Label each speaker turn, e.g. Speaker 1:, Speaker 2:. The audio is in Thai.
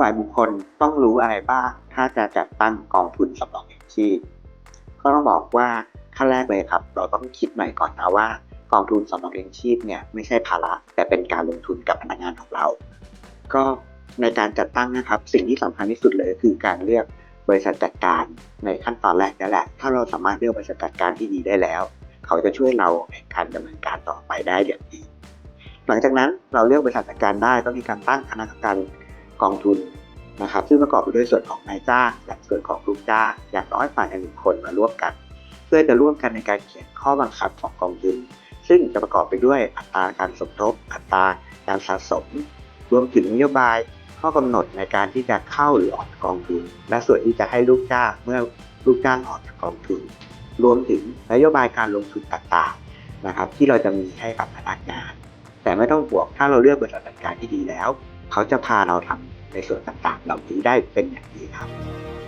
Speaker 1: ฝ่ายบุคคลต้องรู้อะไรบ้าง ถ้าจะจัดตั้งกองทุนสำรองเลี้ยงชีพก็ต้องบอกว่าขั้นแรกเลยครับ เราต้องคิดใหม่ก่อนนะว่ากองทุนสำรองเลี้ยงชีพเนี่ยไม่ใช่ภาระแต่เป็นการลงทุนกับพนักงานของเรา ก็ในการจัดตั้งนะครับ สิ่งที่สำคัญที่สุดเลยคือการเลือกบริษัทจัดการในขั้นตอนแรกนั่นแหละ ถ้าเราสามารถเลือกบริษัทจัดการที่ดีได้แล้ว เขาจะช่วยเราในการดำเนินการต่อไปได้อย่างดี หลังจากนั้นเราเลือกบริษัทจัดการได้ต้องมีการตั้งคณะกรรมการ กองทุนนะครับ ซึ่งประกอบไปด้วยส่วนของนายจ้างและส่วนของลูกจ้างอย่างน้อยฝ่ายหนึ่งคนมาร่วมกัน เพื่อจะร่วมกันในการเขียนข้อบังคับของกองทุน ซึ่งจะประกอบไปด้วยอัตราการสมทบ อัตราการสะสม รวมถึงนโยบายข้อกำหนดในการที่จะเข้าหรือออกกองทุน และส่วนที่จะให้ลูกจ้างเมื่อลูกจ้างออกจากกองทุน รวมถึงนโยบายการลงทุนต่างๆนะครับ ที่เราจะมีให้กับพนักงาน แต่ไม่ต้องห่วงถ้าเราเลือกบริษัทจัดการที่ดีแล้ว เขาจะพาเราทำ ในส่วนต่างๆเหล่านี้ได้เป็นอย่างดี